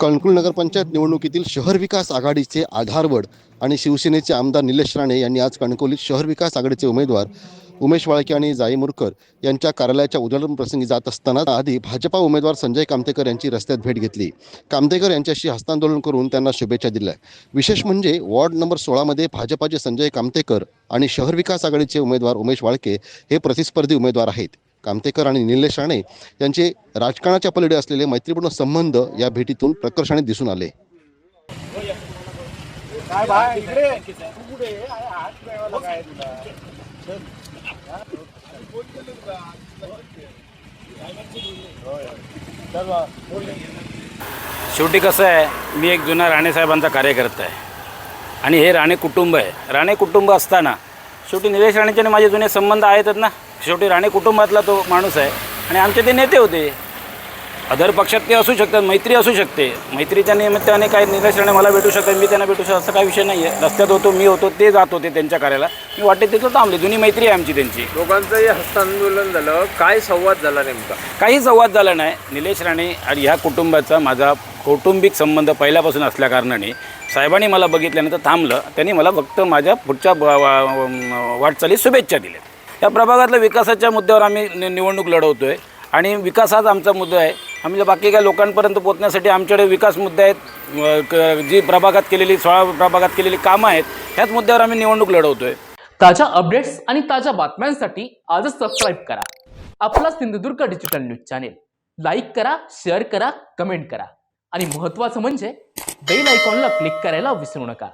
कणकुल नगरपंचायत निवडणुकीतील शहर विकास आघाडीचे आधारवड आणि शिवसेनेचे आमदार निलेश राणे यांनी आज कणकवलीत शहर विकास आघाडीचे उमेदवार उमेश वाळके आणि जाई मुरकर यांच्या कार्यालयाच्या उद्घाटन प्रसंगी जात असताना आधी भाजपा उमेदवार संजय कामतेकर यांची रस्त्यात भेट घेतली. कामतेकर यांच्याशी हस्तांदोलन करून त्यांना शुभेच्छा दिल्या. विशेष म्हणजे वॉर्ड नंबर सोळामध्ये भाजपाचे संजय कामतेकर आणि शहर विकास आघाडीचे उमेदवार उमेश वाळके हे प्रतिस्पर्धी उमेदवार आहेत. कामतेकर आणि निलेश राणे यांचे राजकारणाच्या पलीकडे असलेले मैत्रीपूर्ण संबंध या भेटीतून प्रकर्षाने दिसून आले. काय होय, शेवटी कसं आहे मी एक जुना राणेसाहेबांचा कार्यकर्ता आहे. आणि हे राणे कुटुंब आहे. राणे कुटुंब असताना शेवटी निलेश राणेचे आणि माझे जुने संबंध आहेतच ना? शेवटी राणे कुटुंबातला तो माणूस आहे. आणि आमचे ते नेते होते. अदर पक्षात ते असू शकतात मैत्री असू शकते. मैत्रीच्या निमित्ताने काही निलेश राणे मला भेटू शकतात मी त्यांना भेटू शकतो असं काही विषय नाही आहे रस्त्यात होतो मी होतो ते जात होते त्यांच्या कार्याला. मी वाटते तिथं थांबले. जुनी मैत्री आहे आमची त्यांची. दोघांचंही हस्तांदोलन झालं. काय संवाद झाला नेमका? काही संवाद झाला नाही. निलेश राणे आणि ह्या कुटुंबाचा माझा कौटुंबिक संबंध पहिल्यापासून असल्याकारणाने साहेबांनी मला बघितल्यानंतर थांबलं. त्यांनी मला फक्त माझ्या पुढच्या ब- वा- वाटचालीत शुभेच्छा दिल्या या प्रभागातल्या विकासाच्या मुद्द्यावर आम्ही निवडणूक लढवतो आहे आणि विकास हाच आमचा मुद्दा आहे. आम्ही बाकी काय लोकांपर्यंत पोहोचण्यासाठी आमच्याकडे विकास मुद्दे आहेत. क- जी प्रभागात केलेली सोळा प्रभागात केलेली कामं आहेत ह्याच मुद्द्यावर आम्ही निवडणूक लढवतो आहे ताज्या अपडेट्स आणि ताज्या बातम्यांसाठी आजच सबस्क्राईब करा. आपला Sindhudurg digital news channel. Like करा शेअर करा कमेंट करा. आणि महत्त्वाचं म्हणजे बेल आयकॉनला क्लिक करायला विसरू नका.